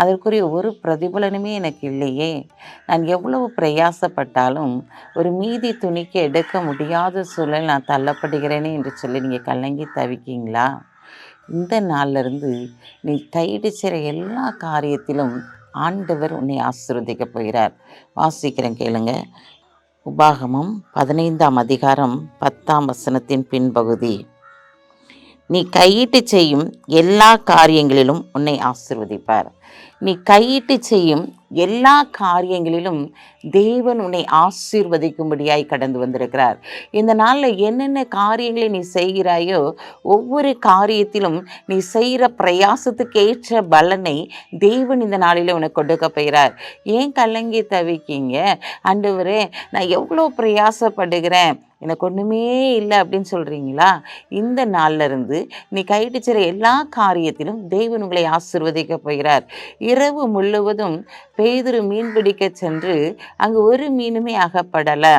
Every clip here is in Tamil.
அதற்குரிய ஒரு பிரதிபலனுமே எனக்கு இல்லையே. நான் எவ்வளவு பிரயாசப்பட்டாலும் ஒரு மீதி துணிக்கு எடுக்க முடியாத சூழல் நான் தள்ளப்படுகிறேனே என்று சொல்லி நீங்கள் கலங்கி தவிக்கீங்களா? இந்த நாளிலிருந்து நீ கைடிச்சிற எல்லா காரியத்திலும் ஆண்டவர் உன்னை ஆசீர்வதிக்க போகிறார். வாசிக்கிறேன் கேளுங்க. உபாகமம் பதினைந்தாம் அதிகாரம் பத்தாம் வசனத்தின் பின்பகுதி. நீ கையிட்டு செய்யும் எல்லா காரியங்களிலும் உன்னை ஆசிர்வதிப்பார். நீ கையிட்டு செய்யும் எல்லா காரியங்களிலும் தேவன் உன்னை ஆசீர்வதிக்கும்படியாய் கடந்து வந்திருக்கிறார். இந்த நாளில் என்னென்ன காரியங்களை நீ செய்கிறாயோ ஒவ்வொரு காரியத்திலும் நீ செய்கிற பிரயாசத்துக்கு ஏற்ற பலனை தேவன் இந்த நாளில் உனக்கு கொடுக்க போகிறார். ஏன் கலங்கி தவிக்கீங்க? அண்டவரே நான் எவ்வளோ பிரயாசப்படுகிறேன்? எனக்கு ஒன்றுமே இல்லை அப்படின்னு சொல்கிறீங்களா இந்த நாள்ல இருந்து நீ கைடிச்சிற எல்லா காரியத்திலும் தேவன் உங்களை ஆசிர்வதிக்க போகிறார். இரவு முழுவதும் பேதுரு மீன் பிடிக்க சென்று அங்கே ஒரு மீனுமே அகப்படலை.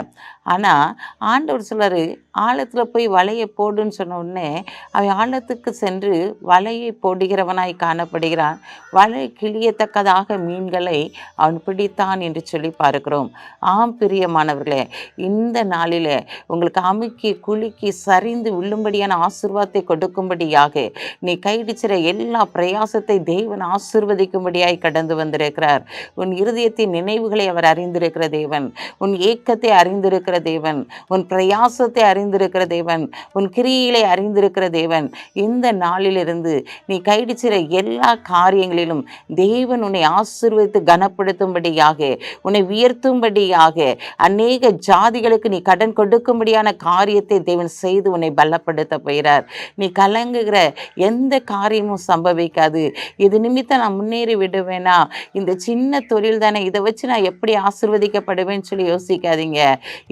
ஆனால் ஆண்டவர் சிலர் ஆழத்தில் போய் வலையை போடுன்னு சொன்ன உடனே அவன் ஆழத்துக்கு சென்று வலையை போடுகிறவனாய் காணப்படுகிறான். வலை கிழியத்தக்கதாக மீன்களை அவன் பிடித்தான் என்று சொல்லி பார்க்கிறோம். ஆம் பிரியமானவர்களே இந்த நாளில் உங்களுக்கு அமுக்கி குலுக்கி சரிந்து விழும்படியான ஆசிர்வாதத்தை கொடுக்கும்படியாக நீ கைடிச்சிற எல்லா பிரயாசத்தை தேவன் ஆசிர்வதிக்கும்படியாய் கடந்து வந்திருக்கிறார். உன் இருதயத்தின் நினைவுகளை அவர் அறிந்திருக்கிற தேவன். உன் ஏக்கத்தை அறிந்திருக்கிற தேவன். உன் பிரயாசத்தை அறிந்திருக்கிற தேவன். உன் கிரியிலை அறிந்திருக்கிற தேவன். இந்த நாளிலிருந்து நீ கைடிச்சிற எல்லா காரியங்களிலும் தேவன் உன்னை ஆசிர்வதித்து கனப்படுத்தும்படியாக உன்னை உயர்த்தும்படியாக அநேக ஜாதிகளுக்கு நீ கடன் கொடுக்கும்படியான காரியத்தை தேவன் செய்து உன்னை பலப்படுத்த போகிறார். நீ கலங்குகிற எந்த காரியமும் சம்பவிக்காது. இது நிமித்தம் நான் முன்னேறி விடுவேனா இந்த சின்ன தொழில் தானே. இதை வச்சு நான் எப்படி ஆசிர்வதிக்கப்படுவேன்னு சொல்லி யோசிக்காதீங்க.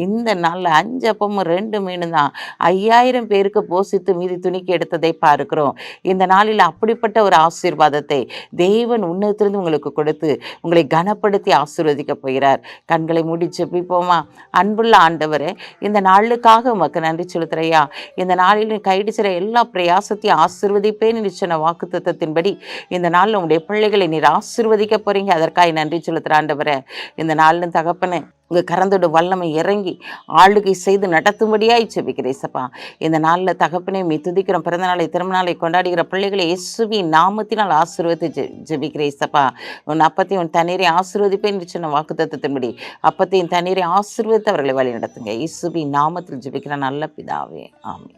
இந்த நாளில் அஞ்சு அப்பமும் ரெண்டு மீன் தான். ஐயாயிரம் பேருக்கு போசித்து மீதி துணிக்கு எடுத்ததை பார்க்கிறோம். இந்த நாளில் அப்படிப்பட்ட ஒரு ஆசீர்வாதத்தை தேவன் உன்னதத்திலிருந்து உங்களுக்கு கொடுத்து உங்களை கனப்படுத்தி ஆசீர்வதிக்க போகிறார். கண்களை மூடி ஜெபிப்போமா? அன்புள்ள ஆண்டவரே இந்த நாளுக்காக உமக்கு நன்றி செலுத்துறையா இந்த நாளில் கைடிச்சிற எல்லா பிரயாசத்தையும் ஆசிர்வதிப்பேன் என்று சொன்ன வாக்கு தத்துவத்தின்படி இந்த நாளில் உங்களுடைய பிள்ளைகளை நீர் ஆசிர்வதிக்க போறீங்க. அதற்காக நன்றி செலுத்துகிற ஆண்டவரே. இந்த நாளிலும் தகப்பனே உங்கள் கறந்தோட வல்லமை இறங்கி ஆளுகை செய்து நடத்தும்படியாய் செபிக்கிறேசப்பா இந்த நாளில் தகப்பனே மீ துதிக்கிறோம். பிறந்த நாளை திரும்ப நாளை கொண்டாடுகிற பிள்ளைகளை இயேசுவி நாமத்தினால் ஆசீர்வதித்து ஜெ ஜெபிக்கிறேசப்பா உன் அப்பத்தையும் உன் தண்ணீரை ஆசீர்வதிப்பேன் என்று சொன்ன வாக்கு தத்துவத்தின்படி அப்பத்தையும் தண்ணீரை ஆசீர்வதித்து அவர்களை வழி நடத்துங்க இயேசுவி நாமத்தில் ஜெபிக்கிற நல்ல பிதாவே. ஆமே